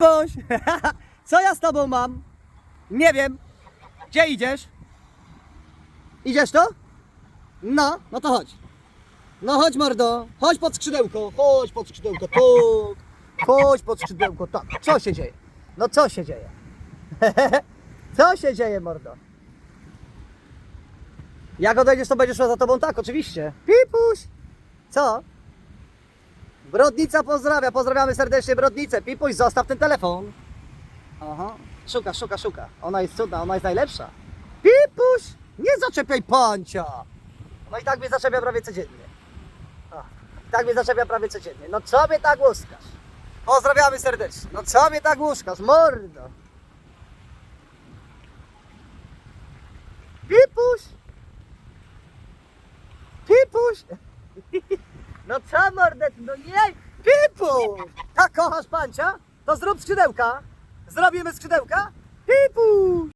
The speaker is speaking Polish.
Boś, co ja z tobą mam? Nie wiem. Gdzie idziesz? Idziesz to? No, no to chodź. No chodź mordo, chodź pod skrzydełko, chodź pod skrzydełko, tu. Chodź pod skrzydełko, tak. Co się dzieje? No co się dzieje? co się dzieje mordo? Jak odejdziesz, to będziesz szła za tobą tak, oczywiście. Pipuś! Co? Brodnica pozdrawia, pozdrawiamy serdecznie Brodnicę. Pipuś, zostaw ten telefon. Aha, szuka, szuka, szuka. Ona jest cudna, ona jest najlepsza. Pipuś, nie zaczepiaj pancia. No i tak mnie zaczepia prawie codziennie. O, I tak mnie zaczepia prawie codziennie. No co mnie tak łuskasz? Pozdrawiamy serdecznie. No co mnie tak łuskasz, mordo? Pipuś! Pipuś! No co mordet, no nie! Pipu! Tak kochasz pancia? To zrób skrzydełka! Zrobimy skrzydełka? Pipu!